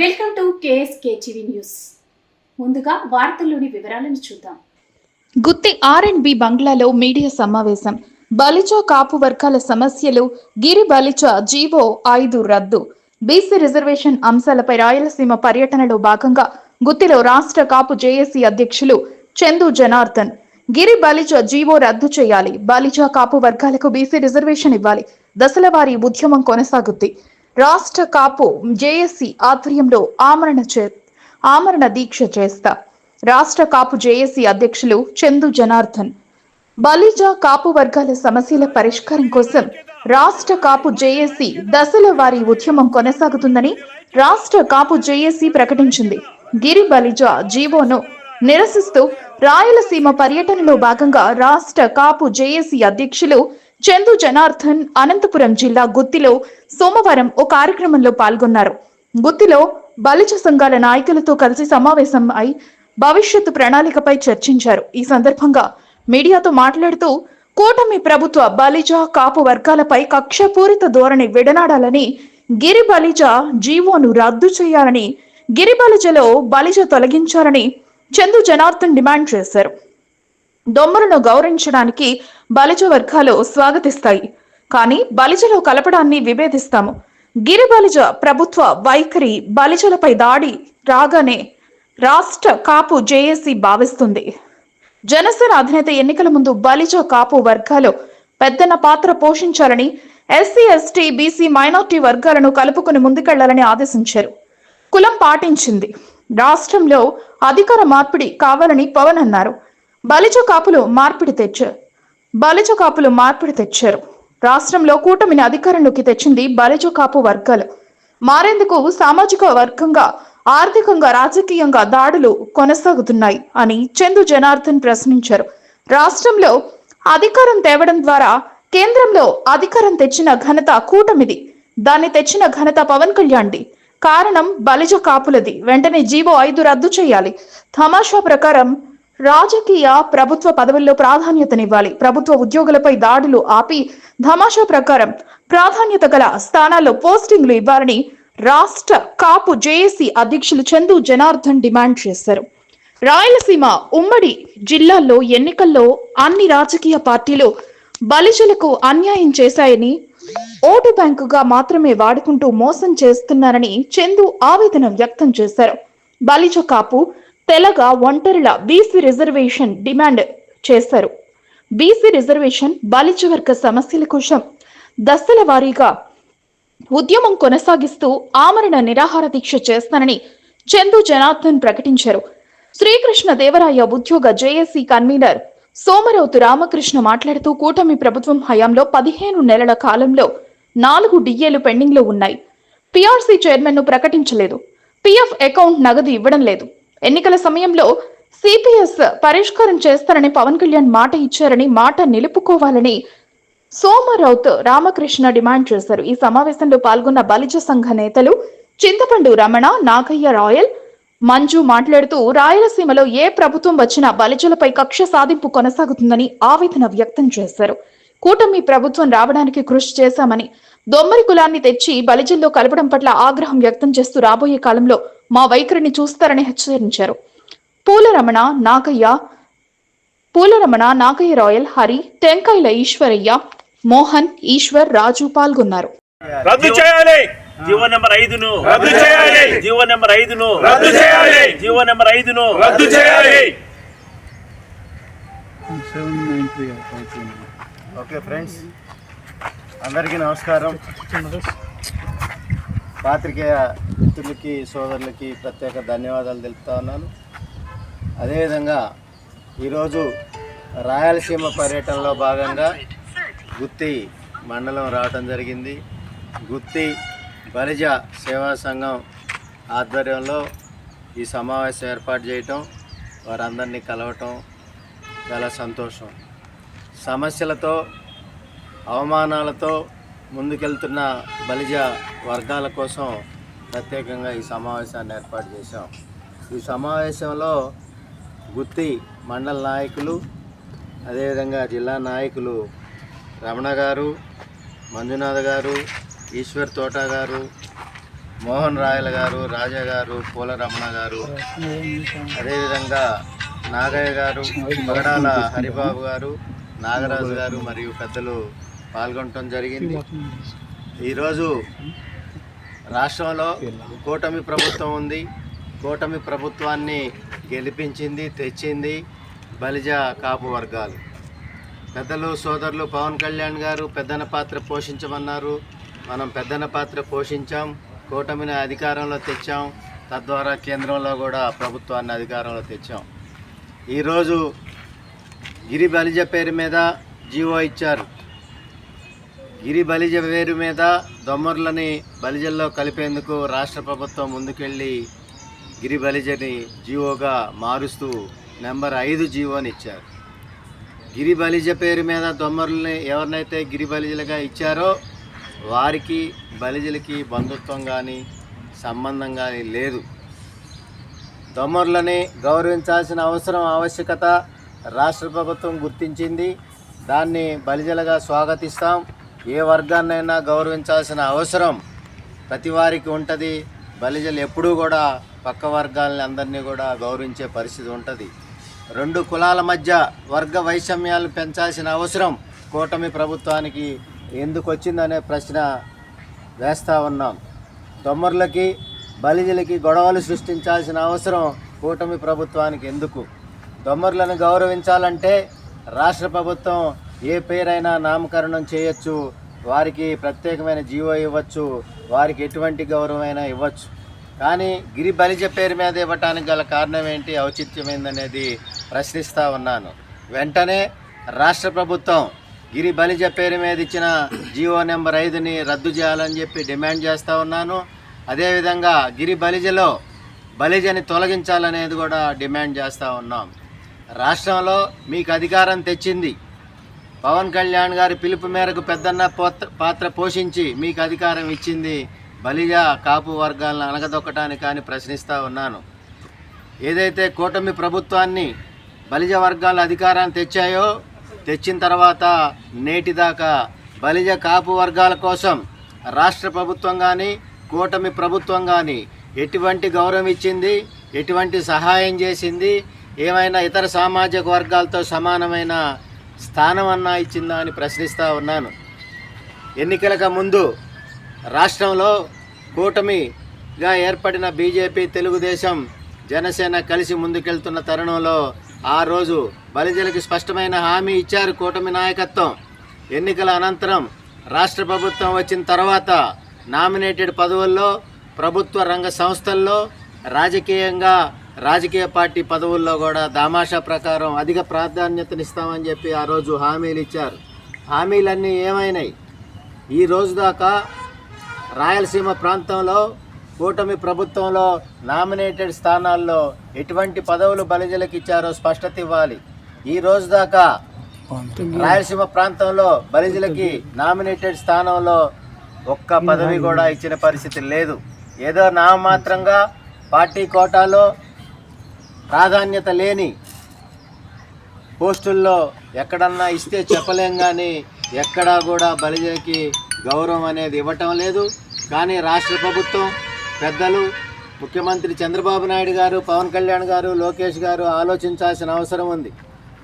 Welcome to KSK TV news. ముందుగా వార్తల్లోని వివరాలను చూద్దాం. గుత్తి ఆర్ అండ్ బి బంగ్లాలో మీడియా సమావేశం. బలిచా కాపు వర్గాల సమస్యలు గిరి బలిజ జీవో ఐదు రద్దు. బీసీ రిజర్వేషన్ అంశాలపై రాయలసీమ పర్యటనలో భాగంగా గుత్తిలో రాష్ట్ర కాపు జేఏసీ అధ్యక్షులు చందు జనార్దన్. గిరి బలిజ జీవో రద్దు చేయాలి. బలిజ కాపు వర్గాలకు బీసీ రిజర్వేషన్ ఇవ్వాలి. దశల వారీ ఉద్యమం కొనసాగుద్ది. రాష్ట్ర కాపు జేఏసీ ఆధ్వర్యంలో ఆమరణ చే ఆమరణ దీక్ష చేస్తా. రాష్ట్ర కాపు జేఏసీ అధ్యక్షులు చందు జనార్దన్. బలిజా కాపు వర్గాల సమస్యల పరిష్కారం కోసం రాష్ట్ర కాపు జేఏసీ దశల వారి ఉద్యమం కొనసాగుతుందని రాష్ట్ర కాపు జేఏసీ ప్రకటించింది. గిరి బలిజా జీవోను నిరసిస్తూ రాయలసీమ పర్యటనలో భాగంగా రాష్ట్ర కాపు జేఏసీ అధ్యక్షులు చందు జనార్దన్ అనంతపురం జిల్లా గుత్తిలో సోమవారం ఓ కార్యక్రమంలో పాల్గొన్నారు. గుత్తిలో బలిజ సంఘాల నాయకులతో కలిసి సమావేశం అయి భవిష్యత్తు ప్రణాళికపై చర్చించారు. ఈ సందర్భంగా మీడియాతో మాట్లాడుతూ కూటమి ప్రభుత్వ బలిజ కాపు వర్గాలపై కక్షపూరిత ధోరణి విడనాడాలని గిరి బలిజ జీవోను రద్దు చేయాలని గిరి బలిజలో బలిజ తొలగించాలని చందు జనార్దన్ డిమాండ్ చేశారు. దొమ్మలను గౌరవించడానికి బలిజ వర్గాలు స్వాగతిస్తాయి. కానీ బలిజలో కలపడాన్ని విభేదిస్తాము. గిరి బలిజ ప్రభుత్వ వైఖరి బలిజలపై దాడి రాగానే రాష్ట్ర కాపు జేఏసీ భావిస్తుంది. జనసేన అధినేత ఎన్నికల ముందు బలిజ కాపు వర్గాలు పెద్దన పాత్ర పోషించాలని ఎస్సీ ఎస్టీ బీసీ మైనార్టీ వర్గాలను కలుపుకుని ముందుకెళ్ళాలని ఆదేశించారు. కులం పాటించింది. రాష్ట్రంలో అధికార మార్పిడి కావాలని పవన్ అన్నారు. బలిజ కాపులు మార్పిడి తెచ్చారు. బలిజ కాపులు మార్పిడి తెచ్చారు. రాష్ట్రంలో కూటమిని అధికారంలోకి తెచ్చింది బలిజ కాపు వర్గాలు. మారేందుకు సామాజిక వర్గంగా ఆర్థికంగా రాజకీయంగా దాడులు కొనసాగుతున్నాయి అని చందు జనార్దన్ ప్రశ్నించారు. రాష్ట్రంలో అధికారం తేవడం ద్వారా కేంద్రంలో అధికారం తెచ్చిన ఘనత కూటమిది. దాన్ని తెచ్చిన ఘనత పవన్ కళ్యాణ్ది. కారణం బలిజ కాపులది. వెంటనే జీవో ఐదు రద్దు చేయాలి. తమాషా ప్రకారం రాజకీయ ప్రభుత్వ పదవుల్లో ప్రాధాన్యతనివ్వాలి. ప్రభుత్వ ఉద్యోగులపై దాడులు ఆపి ధమాషా ప్రకారం ప్రాధాన్యత గల స్థానాల్లో పోస్టింగ్లు ఇవ్వాలని రాష్ట్ర కాపు జేఏసీ అధ్యక్షులు చందు జనార్దన్ డిమాండ్ చేశారు. రాయలసీమ ఉమ్మడి జిల్లాల్లో ఎన్నికల్లో అన్ని రాజకీయ పార్టీలు బలిజలకు అన్యాయం చేశాయని ఓటు బ్యాంకుగా మాత్రమే వాడుకుంటూ మోసం చేస్తున్నారని చందు ఆవేదన వ్యక్తం చేశారు. బలిజ కాపు తెలగ ఒంటరిల బీసీ రిజర్వేషన్ డిమాండ్ చేశారు. బీసీ రిజర్వేషన్ బలిజ వర్గ సమస్యల కోసం దశల వారీగా ఉద్యమం కొనసాగిస్తూ ఆమరణ నిరాహార దీక్ష చేస్తానని చందు జనార్దన్ ప్రకటించారు. శ్రీకృష్ణ దేవరాయ ఉద్యోగ జేఏసీ కన్వీనర్ సోమరౌతు రామకృష్ణ మాట్లాడుతూ కూటమి ప్రభుత్వం హయాంలో పదిహేను నెలల కాలంలో నాలుగు డిఏలు పెండింగ్లో ఉన్నాయి. పిఆర్సీ చైర్మన్ను ప్రకటించలేదు. పిఎఫ్ అకౌంట్ నగదు ఇవ్వడం లేదు. ఎన్నికల సమయంలో సిపిఎస్ పరిష్కారం చేస్తారని పవన్ కళ్యాణ్ మాట ఇచ్చారని మాట నిలుపుకోవాలని సోమరౌత్ రామకృష్ణ డిమాండ్ చేశారు. ఈ సమావేశంలో పాల్గొన్న బలిజ సంఘ నేతలు చింతపండు రమణ నాగయ్య రాయల్ మంజు మాట్లాడుతూ రాయలసీమలో ఏ ప్రభుత్వం వచ్చినా బలిజలపై కక్ష సాధింపు కొనసాగుతుందని ఆవేదన వ్యక్తం చేశారు. కూటమి ప్రభుత్వం రావడానికి కృషి చేశామని దొమ్మరి కులాన్ని తెచ్చి బలిజల్లో కలపడం పట్ల ఆగ్రహం వ్యక్తం చేస్తూ రాబోయే కాలంలో మా వైఖరిని చూస్తారని హెచ్చరించారు. పూలరమణ నాగయ్య పూలరమణ నాగయ్య రాయల్ హరి టెంకాయల ఈశ్వరయ్య మోహన్ ఈశ్వర్ రాజు పాల్గొన్నారు. రద్దు చేయాలి! జీవో నెంబర్ ఐదును. రద్దు చేయాలి! జీవో నెంబర్ ఐదును. రద్దు చేయాలి! జీవో నెంబర్ ఐదును. రద్దు చేయాలి! ఓకే ఫ్రెండ్స్ అందరికీ నమస్కారం. పాత్రికేయ మిత్రులకి సోదరులకి ప్రత్యేక ధన్యవాదాలు తెలుపుతా ఉన్నాను. అదేవిధంగా ఈరోజు రాయలసీమ పర్యటనలో భాగంగా గుత్తి మండలం రావటం జరిగింది. గుత్తి బలిజ సేవా సంఘం ఆధ్వర్యంలో ఈ సమావేశం ఏర్పాటు చేయటం వారందరినీ కలవటం చాలా సంతోషం. సమస్యలతో అవమానాలతో ముందుకెళ్తున్న బలిజ వర్గాల కోసం ప్రత్యేకంగా ఈ సమావేశాన్ని ఏర్పాటు చేశాం. ఈ సమావేశంలో గుత్తి మండల నాయకులు అదేవిధంగా జిల్లా నాయకులు రమణ గారు మంజునాథ్ గారు ఈశ్వర్ తోట గారు మోహన్ రాయల గారు రాజా గారు పూల రమణ గారు అదేవిధంగా నాగయ్య గారు మగడాల హరిబాబు గారు నాగరాజు గారు మరియు పెద్దలు పాల్గొనటం జరిగింది. ఈరోజు రాష్ట్రంలో కూటమి ప్రభుత్వం ఉంది. కూటమి ప్రభుత్వాన్ని గెలిపించింది తెచ్చింది బలిజ కాపు వర్గాలు. పెద్దలు సోదరులు పవన్ కళ్యాణ్ గారు పెద్దన పాత్ర పోషించమన్నారు. మనం పెద్దన పాత్ర పోషించాం కూటమిని అధికారంలో తెచ్చాం. తద్వారా కేంద్రంలో కూడా ప్రభుత్వాన్ని అధికారంలో తెచ్చాం. ఈరోజు గిరి బలిజ పేరు మీద జీవో ఇచ్చారు. గిరి బలిజ పేరు మీద దొమ్మర్లని బలిజల్లో కలిపేందుకు రాష్ట్ర ప్రభుత్వం ముందుకెళ్ళి గిరి బలిజని జీవోగా మారుస్తూ నెంబర్ ఐదు జీవోని ఇచ్చారు. గిరి బలిజ పేరు మీద దొమ్మరుల్ని ఎవరినైతే గిరి బలిజలుగా ఇచ్చారో వారికి బలిజలకి బంధుత్వం కానీ సంబంధం కానీ లేదు. దొమ్మరులని గౌరవించాల్సిన అవసరం ఆవశ్యకత రాష్ట్ర ప్రభుత్వం గుర్తించింది. దాన్ని బలిజలుగా స్వాగతిస్తాం. ఏ వర్గాన్నైనా గౌరవించాల్సిన అవసరం ప్రతి వారికి ఉంటుంది. బలిజలు ఎప్పుడూ కూడా పక్క వర్గాలని అందరినీ కూడా గౌరవించే పరిస్థితి ఉంటుంది. రెండు కులాల మధ్య వర్గ వైషమ్యాలు పెంచాల్సిన అవసరం కూటమి ప్రభుత్వానికి ఎందుకు వచ్చిందనే ప్రశ్న వేస్తూ ఉన్నాం. దొమ్మర్లకి బలిజలకి గొడవలు సృష్టించాల్సిన అవసరం కూటమి ప్రభుత్వానికి ఎందుకు? దొమ్మర్లను గౌరవించాలంటే రాష్ట్ర ప్రభుత్వం ఏ పేరైనా నామకరణం చేయొచ్చు. వారికి ప్రత్యేకమైన జీవో ఇవ్వచ్చు. వారికి ఎటువంటి గౌరవమైనా ఇవ్వచ్చు. కానీ గిరి బలిజ పేరు మీద ఇవ్వటానికి గల కారణం ఏంటి? ఔచిత్యమైందనేది ప్రశ్నిస్తూ ఉన్నాను. వెంటనే రాష్ట్ర ప్రభుత్వం గిరి బలిజ పేరు మీద ఇచ్చిన జీవో నెంబర్ ఐదుని రద్దు చేయాలని చెప్పి డిమాండ్ చేస్తూ ఉన్నాను. అదేవిధంగా గిరి బలిజలో బలిజని తొలగించాలనేది కూడా డిమాండ్ చేస్తూ ఉన్నాం. రాష్ట్రంలో మీకు అధికారం తెచ్చింది. పవన్ కళ్యాణ్ గారి పిలుపు మేరకు పెద్దన్న పాత్ర పోషించి మీకు అధికారం ఇచ్చింది. బలిజ కాపు వర్గాలను అణగదొక్కటానికి కానీ ప్రశ్నిస్తూ ఉన్నాను. ఏదైతే కూటమి ప్రభుత్వాన్ని బలిజ వర్గాల అధికారాన్ని తెచ్చాయో తెచ్చిన తర్వాత నేటిదాకా బలిజ కాపు వర్గాల కోసం రాష్ట్ర ప్రభుత్వం కానీ కూటమి ప్రభుత్వం కానీ ఎటువంటి గౌరవం ఇచ్చింది ఎటువంటి సహాయం చేసింది ఏమైనా ఇతర సామాజిక వర్గాలతో సమానమైన స్థానం అన్నా ఇచ్చిందా అని ప్రశ్నిస్తూ ఉన్నాను. ఎన్నికలకు ముందు రాష్ట్రంలో కూటమిగా ఏర్పడిన బీజేపీ తెలుగుదేశం జనసేన కలిసి ముందుకెళ్తున్న తరుణంలో ఆ రోజు బలిజలకు స్పష్టమైన హామీ ఇచ్చారు కూటమి నాయకత్వం. ఎన్నికల అనంతరం రాష్ట్ర ప్రభుత్వం వచ్చిన తర్వాత నామినేటెడ్ పదవుల్లో ప్రభుత్వ రంగ సంస్థల్లో రాజకీయంగా రాజకీయ పార్టీ పదవుల్లో కూడా దామాషా ప్రకారం అధిక ప్రాధాన్యతనిస్తామని చెప్పి ఆ రోజు హామీలు ఇచ్చారు. హామీలన్నీ ఏమైనాయి? ఈ రోజు దాకా రాయలసీమ ప్రాంతంలో కూటమి ప్రభుత్వంలో నామినేటెడ్ స్థానాల్లో ఎటువంటి పదవులు బలిజలకు ఇచ్చారో స్పష్టత ఇవ్వాలి. ఈ రోజు దాకా రాయలసీమ ప్రాంతంలో బలిజలకి నామినేటెడ్ స్థానంలో ఒక్క పదవి కూడా ఇచ్చిన పరిస్థితి లేదు. ఏదో నామమాత్రంగా పార్టీ కోటాలో ప్రాధాన్యత లేని పోస్టుల్లో ఎక్కడన్నా ఇస్తే చెప్పలేం కానీ ఎక్కడా కూడా బలిజకి గౌరవం అనేది ఇవ్వటం లేదు. కానీ రాష్ట్ర ప్రభుత్వం పెద్దలు ముఖ్యమంత్రి చంద్రబాబు నాయుడు గారు పవన్ కళ్యాణ్ గారు లోకేష్ గారు ఆలోచించాల్సిన అవసరం ఉంది.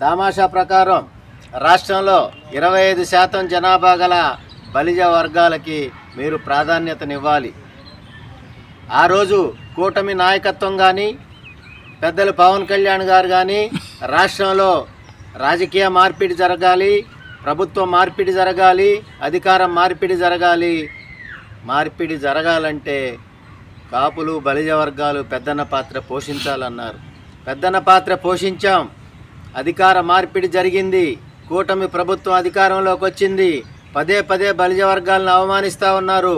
దామాషా ప్రకారం రాష్ట్రంలో ఇరవై ఐదు శాతం జనాభా గల బలిజ వర్గాలకి మీరు ప్రాధాన్యతనివ్వాలి. ఆ రోజు కూటమి నాయకత్వం కానీ పెద్దలు పవన్ కళ్యాణ్ గారు కానీ రాష్ట్రంలో రాజకీయ మార్పిడి జరగాలి ప్రభుత్వ మార్పిడి జరగాలి అధికారం మార్పిడి జరగాలి. మార్పిడి జరగాలంటే కాపులు బలిజ వర్గాలు పెద్దన్న పాత్ర పోషించాలన్నారు. పెద్దన్న పాత్ర పోషించాం. అధికార మార్పిడి జరిగింది. కూటమి ప్రభుత్వం అధికారంలోకి వచ్చింది. పదే పదే బలిజ వర్గాలను అవమానిస్తూ ఉన్నారు.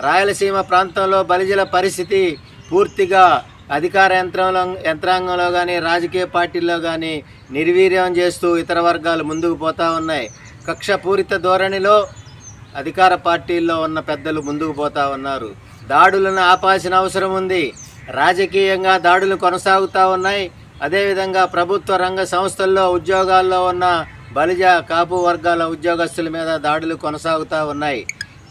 రాయలసీమ ప్రాంతంలో బలిజల పరిస్థితి పూర్తిగా అధికార యంత్రంలో యంత్రాంగంలో కానీ రాజకీయ పార్టీల్లో కానీ నిర్వీర్యం చేస్తూ ఇతర వర్గాలు ముందుకు పోతా ఉన్నాయి. కక్షపూరిత ధోరణిలో అధికార పార్టీల్లో ఉన్న పెద్దలు ముందుకు పోతా ఉన్నారు. దాడులను ఆపాల్సిన అవసరం ఉంది. రాజకీయంగా దాడులు కొనసాగుతూ ఉన్నాయి. అదేవిధంగా ప్రభుత్వ రంగ సంస్థల్లో ఉద్యోగాల్లో ఉన్న బలిజ కాపు వర్గాల ఉద్యోగస్తుల మీద దాడులు కొనసాగుతూ ఉన్నాయి.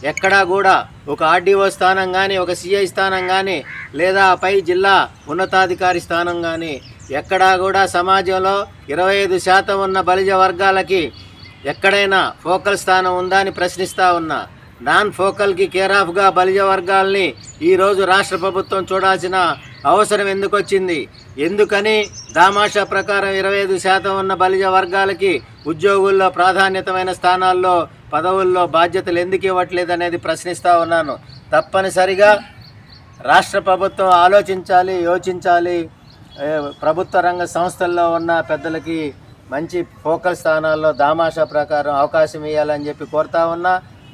ఎక్కడా కూడా ఒక ఆర్డీఓ స్థానం కానీ ఒక సిఐ స్థానం కానీ లేదా పై జిల్లా ఉన్నతాధికారి స్థానం కానీ ఎక్కడా కూడా సమాజంలో ఇరవై ఐదు శాతం ఉన్న బలిజ వర్గాలకి ఎక్కడైనా ఫోకల్ స్థానం ఉందా అని ప్రశ్నిస్తూ ఉన్నా. నాన్ ఫోకల్కి కేర్ ఆఫ్గా బలిజ వర్గాల్ని ఈరోజు రాష్ట్ర ప్రభుత్వం చూడాల్సిన అవసరం ఎందుకు వచ్చింది? ఎందుకని దామాషా ప్రకారం ఇరవై ఐదు శాతం ఉన్న బలిజ వర్గాలకి ఉద్యోగుల్లో ప్రాధాన్యతమైన స్థానాల్లో పదవుల్లో బాధ్యతలు ఎందుకు ఇవ్వట్లేదు అనేది ప్రశ్నిస్తూ ఉన్నాను. తప్పనిసరిగా రాష్ట్ర ప్రభుత్వం ఆలోచించాలి యోచించాలి. ప్రభుత్వ రంగ సంస్థల్లో ఉన్న పెద్దలకి మంచి ఫోకల్ స్థానాల్లో దామాషా ప్రకారం అవకాశం ఇవ్వాలని చెప్పి కోరుతా ఉన్నా.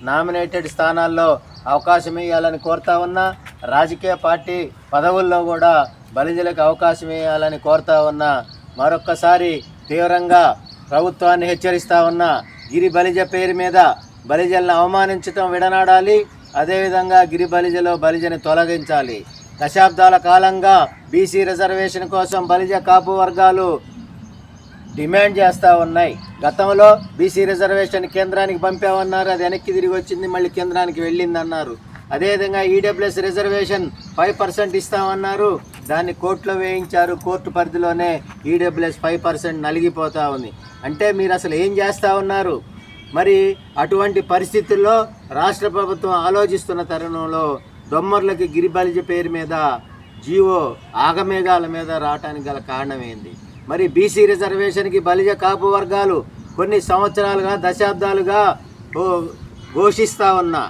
నామినేటెడ్ స్థానాల్లో అవకాశం ఇవ్వాలని కోరుతా ఉన్నా. రాజకీయ పార్టీ పదవుల్లో కూడా బలిజలకు అవకాశం ఇవ్వాలని కోరుతా ఉన్నా. మరొక్కసారి తీవ్రంగా ప్రభుత్వాన్ని హెచ్చరిస్తా ఉన్నా. గిరి బలిజ పేరు మీద బలిజలను అవమానించటం విడనాడాలి. అదేవిధంగా గిరి బలిజలో బలిజని తొలగించాలి. దశాబ్దాల కాలంగా బీసీ రిజర్వేషన్ కోసం బలిజ కాపు వర్గాలు డిమాండ్ చేస్తూ ఉన్నాయి. గతంలో బీసీ రిజర్వేషన్ కేంద్రానికి పంపామన్నారు. అది వెనక్కి తిరిగి వచ్చింది మళ్ళీ కేంద్రానికి వెళ్ళిందన్నారు. అదేవిధంగా ఈడబ్ల్యూఎస్ రిజర్వేషన్ ఫైవ్ పర్సెంట్ ఇస్తామన్నారు. దాన్ని కోర్టులో వేయించారు. కోర్టు పరిధిలోనే ఈడబ్ల్యూఎస్ ఫైవ్ పర్సెంట్ నలిగిపోతూ ఉంది. అంటే మీరు అసలు ఏం చేస్తూ ఉన్నారు? మరి అటువంటి పరిస్థితుల్లో రాష్ట్ర ప్రభుత్వం ఆలోచిస్తున్న తరుణంలో దొమ్మర్లకి గిరిబలిజ పేరు మీద జీవో ఆగమేఘాల మీద రావటానికి గల కారణమైంది మరి బీసీ రిజర్వేషన్కి బలిజ కాపు వర్గాలు కొన్ని సంవత్సరాలుగా దశాబ్దాలుగా ఘోషిస్తూ ఉన్నా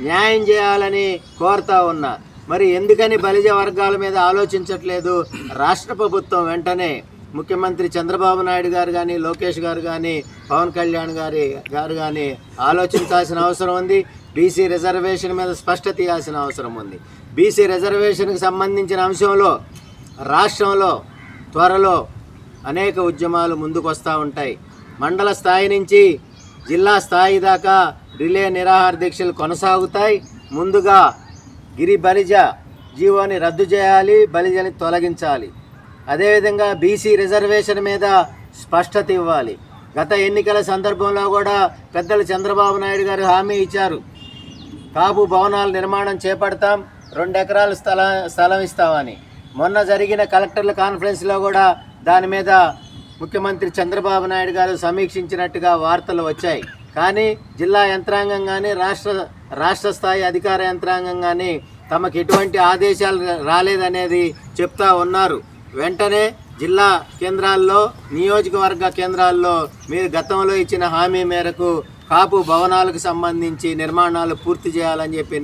న్యాయం చేయాలని కోరుతా ఉన్నా మరి ఎందుకని బలిజ వర్గాల మీద ఆలోచించట్లేదు? రాష్ట్ర ప్రభుత్వం వెంటనే ముఖ్యమంత్రి చంద్రబాబు నాయుడు గారు కానీ లోకేష్ గారు కానీ పవన్ కళ్యాణ్ గారి గారు కానీ ఆలోచించాల్సిన అవసరం ఉంది. బీసీ రిజర్వేషన్ మీద స్పష్టత ఇవ్వాల్సిన అవసరం ఉంది. బీసీ రిజర్వేషన్కి సంబంధించిన అంశంలో రాష్ట్రంలో త్వరలో అనేక ఉద్యమాలు ముందుకొస్తూ ఉంటాయి. మండల స్థాయి నుంచి జిల్లా స్థాయి దాకా రిలే నిరాహార దీక్షలు కొనసాగుతాయి. ముందుగా గిరి బలిజ జీవోని రద్దు చేయాలి బలిజని తొలగించాలి. అదేవిధంగా బీసీ రిజర్వేషన్ మీద స్పష్టత ఇవ్వాలి. గత ఎన్నికల సందర్భంలో కూడా పెద్దలు చంద్రబాబు నాయుడు గారు హామీ ఇచ్చారు. కాపు భవనాల నిర్మాణం చేపడతాం రెండు ఎకరాల స్థల స్థలం ఇస్తామని. మొన్న జరిగిన కలెక్టర్ల కాన్ఫరెన్స్లో కూడా దాని మీద ముఖ్యమంత్రి చంద్రబాబు నాయుడు గారు సమీక్షించినట్టుగా వార్తలు వచ్చాయి. కానీ జిల్లా యంత్రాంగం కానీ రాష్ట్ర రాష్ట్ర స్థాయి అధికార యంత్రాంగం కానీ తమకు ఎటువంటి ఆదేశాలు రాలేదనేది చెప్తా ఉన్నారు. వెంటనే జిల్లా కేంద్రాల్లో నియోజకవర్గ కేంద్రాల్లో మీరు గతంలో ఇచ్చిన హామీ మేరకు కాపు భవనాలకు సంబంధించి నిర్మాణాలు పూర్తి చేయాలని చెప్పి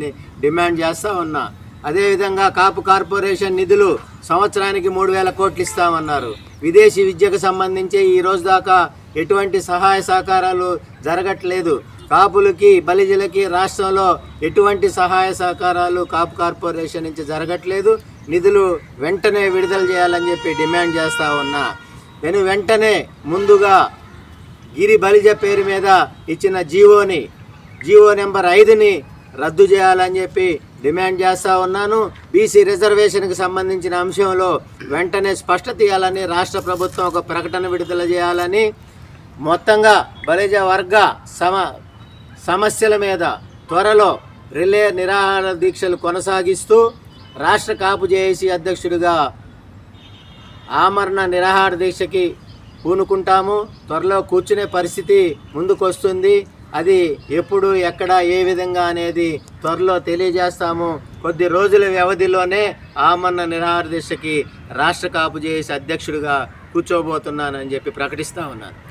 డిమాండ్ చేస్తూ ఉన్నా. అదేవిధంగా కాపు కార్పొరేషన్ నిధులు సంవత్సరానికి మూడు వేల కోట్లు ఇస్తామన్నారు. విదేశీ విద్యకు సంబంధించి ఈ రోజు దాకా ఎటువంటి సహాయ సహకారాలు జరగట్లేదు. కాపులకి బలిజలకి రాష్ట్రంలో ఎటువంటి సహాయ సహకారాలు కాపు కార్పొరేషన్ నుంచి జరగట్లేదు. నిధులు వెంటనే విడుదల చేయాలని చెప్పి డిమాండ్ చేస్తూ ఉన్నా. నేను వెంటనే ముందుగా గిరి బలిజ పేరు మీద ఇచ్చిన జీవోని జీవో నెంబర్ ఐదుని రద్దు చేయాలని చెప్పి డిమాండ్ చేస్తూ ఉన్నాను. బీసీ రిజర్వేషన్కి సంబంధించిన అంశంలో వెంటనే స్పష్టత ఇవ్వాలని రాష్ట్ర ప్రభుత్వం ఒక ప్రకటన విడుదల చేయాలని మొత్తంగా బలిజ వర్గ సమ సమస్యల మీద త్వరలో రిలే నిరాహార దీక్షలు కొనసాగిస్తూ రాష్ట్ర కాపు జేఏసీ అధ్యక్షుడిగా ఆమరణ నిరాహార దీక్షకి పూనుకుంటాము. త్వరలో కూర్చునే పరిస్థితి ముందుకొస్తుంది. అది ఎప్పుడు ఎక్కడ ఏ విధంగా అనేది త్వరలో తెలియజేస్తాము. కొద్ది రోజుల వ్యవధిలోనే ఆమరణ నిరాహార దీక్షకి రాష్ట్ర కాపు జేఏసీ అధ్యక్షుడిగా కూర్చోబోతున్నానని చెప్పి ప్రకటిస్తా ఉన్నాను.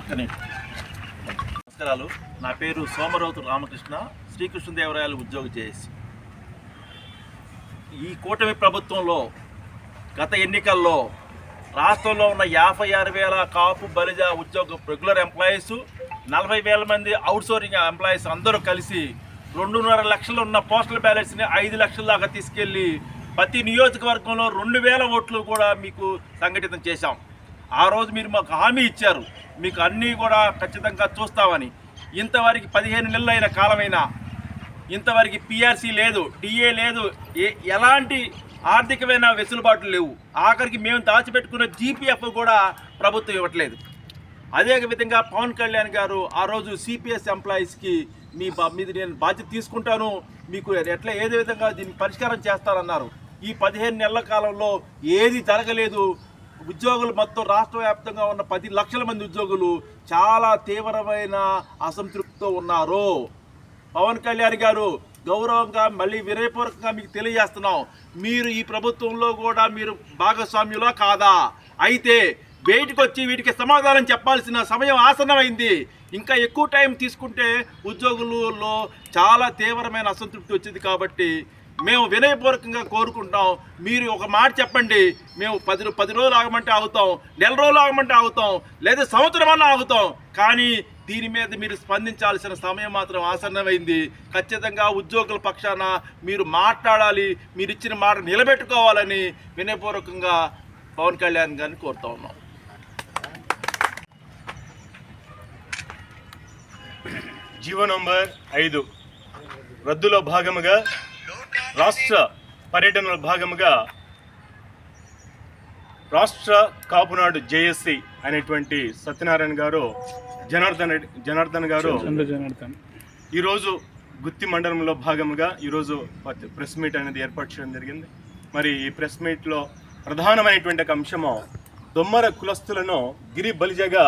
ఒక్క నమస్కారాలు. నా పేరు సోమరావుతు రామకృష్ణ. శ్రీకృష్ణదేవరాయలు ఉద్యోగం చేసి. ఈ కూటమి ప్రభుత్వంలో గత ఎన్నికల్లో రాష్ట్రంలో ఉన్న యాభై ఆరు వేల కాపు బలిజ ఉద్యోగ రెగ్యులర్ ఎంప్లాయీస్ నలభై వేల మంది అవుట్సోర్సింగ్ ఎంప్లాయీస్ అందరూ కలిసి రెండున్నర లక్షలు ఉన్న పోస్టల్ బ్యాలెట్స్ని ఐదు లక్షల దాకా తీసుకెళ్ళి ప్రతి నియోజకవర్గంలో రెండు వేల ఓట్లు కూడా మీకు సంఘటితం చేశాం. ఆ రోజు మీరు మాకు హామీ ఇచ్చారు. మీకు అన్నీ కూడా ఖచ్చితంగా చూస్తామని. ఇంతవరకు పదిహేను నెలలు అయిన కాలమైనా ఇంతవరకు పిఆర్సీ లేదు డిఏ లేదు ఏ ఎలాంటి ఆర్థికమైన వెసులుబాట్లు లేవు. ఆఖరికి మేము దాచిపెట్టుకున్న జీపీఎఫ్ కూడా ప్రభుత్వం ఇవ్వట్లేదు. అదే విధంగా పవన్ కళ్యాణ్ గారు ఆ రోజు సిపిఎస్ ఎంప్లాయీస్కి మీ బా- మీది నేను బాధ్యత తీసుకుంటాను మీకు ఎట్లా ఏదే విధంగా దీన్ని పరిష్కారం చేస్తారన్నారు. ఈ పదిహేను నెలల కాలంలో ఏది జరగలేదు ఉద్యోగులు మొత్తం రాష్ట్ర వ్యాప్తంగా ఉన్న పది లక్షల మంది ఉద్యోగులు చాలా తీవ్రమైన అసంతృప్తితో ఉన్నారు. పవన్ కళ్యాణ్ గారు గౌరవంగా మళ్ళీ వినయపూర్వకంగా మీకు తెలియజేస్తున్నాం. మీరు ఈ ప్రభుత్వంలో కూడా మీరు భాగస్వామ్యులా కాదా? అయితే బయటకు వచ్చి వీటికి సమాధానం చెప్పాల్సిన సమయం ఆసన్నమైంది. ఇంకా ఎక్కువ టైం తీసుకుంటే ఉద్యోగులలో చాలా తీవ్రమైన అసంతృప్తి వచ్చింది కాబట్టి మేము వినయపూర్వకంగా కోరుకుంటాం మీరు ఒక మాట చెప్పండి. మేము పది పది రోజులు ఆగమంటే ఆగుతాం. నెల రోజులు ఆగమంటే ఆగుతాం. లేదా సంవత్సరం అన్నా ఆగుతాం. కానీ దీని మీద మీరు స్పందించాల్సిన సమయం మాత్రం ఆసన్నమైంది. ఖచ్చితంగా ఉద్యోగుల పక్షాన మీరు మాట్లాడాలి. మీరు ఇచ్చిన మాట నిలబెట్టుకోవాలని వినయపూర్వకంగా పవన్ కళ్యాణ్ గారిని కోరుతా ఉన్నాం. జీవో నంబర్ ఐదు. రద్దులో భాగముగా రాష్ట్ర పర్యటనలో భాగముగా రాష్ట్ర కాపునాడు జేఎస్సి అనేటువంటి సత్యనారాయణ గారు జనార్దన్ రెడ్డి జనార్దన్ గారు ఈరోజు గుత్తి మండలంలో భాగముగా ఈరోజు ప్రెస్ మీట్ అనేది ఏర్పాటు చేయడం జరిగింది. మరి ఈ ప్రెస్ మీట్లో ప్రధానమైనటువంటి ఒక అంశము దొమ్మర కులస్తులను గిరి బలిజగా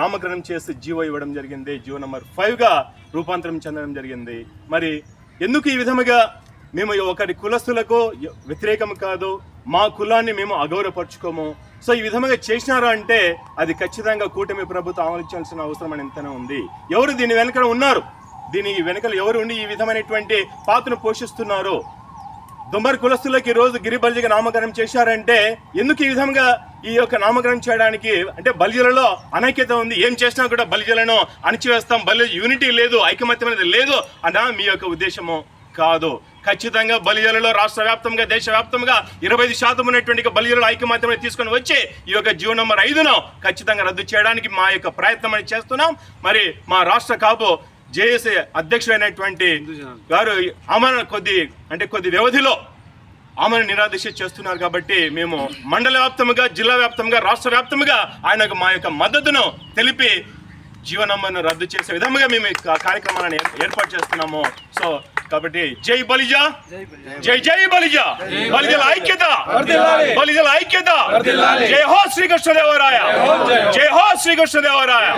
నామకరణం చేసి జీవో ఇవ్వడం జరిగింది. జీవో నెంబర్ ఫైవ్గా రూపాంతరం చెందడం జరిగింది. మరి ఎందుకు ఈ విధముగా మేము ఒకరి కులస్తులకు వ్యతిరేకం కాదు మా కులాన్ని మేము అగౌరవపరుచుకోము. సో ఈ విధంగా చేసినారా అంటే అది ఖచ్చితంగా కూటమి ప్రభుత్వం ఆలోచించాల్సిన అవసరం అని ఎంతనే ఉంది. ఎవరు దీని వెనుక ఉన్నారు? దీని వెనుకలు ఎవరు ఉండి ఈ విధమైనటువంటి పాత్రను పోషిస్తున్నారు? దుమ్మరి కులస్తులకి ఈ రోజు గిరిబలిజీగా నామకరణం చేశారంటే ఎందుకు ఈ విధంగా ఈ యొక్క నామకరణం చేయడానికి అంటే బలిజలలో అనైక్యత ఉంది ఏం చేసినా కూడా బలిజలను అణిచివేస్తాం బలి యూనిటీ లేదు ఐకమత్యం అనేది లేదు అన్న మీ యొక్క ఉద్దేశము కాదు. ఖచ్చితంగా బలిజలలో రాష్ట్ర వ్యాప్తంగా దేశ వ్యాప్తంగా ఇరవై ఐదు శాతం ఉన్నటువంటి బలిజల ఐకమత్యం తీసుకొని వచ్చి ఈ యొక్క జీవో నంబర్ ఐదును ఖచ్చితంగా రద్దు చేయడానికి మా యొక్క ప్రయత్నం అని చేస్తున్నాం. మరి మా రాష్ట్ర కాపు జేఏసీ అధ్యక్షుడైనటువంటి గారు ఆమెను కొద్ది అంటే కొద్ది వ్యవధిలో ఆమెను నిరాదీక్ష చేస్తున్నారు కాబట్టి మేము మండల వ్యాప్తంగా జిల్లా వ్యాప్తంగా రాష్ట్ర వ్యాప్తంగా ఆయనకు మా యొక్క మద్దతును తెలిపి జీవనమ్మను రద్దు చేసే విధముగా మేము ఈ కార్యక్రమాలను ఏర్పాటు చేస్తున్నాము. సో కాబట్టి జై బలిజా జై జై బలిజా. బలిజల ఐక్యత బలిజల ఐక్యత. జై హో శ్రీకృష్ణదేవరాయ జై హో శ్రీకృష్ణదేవరాయ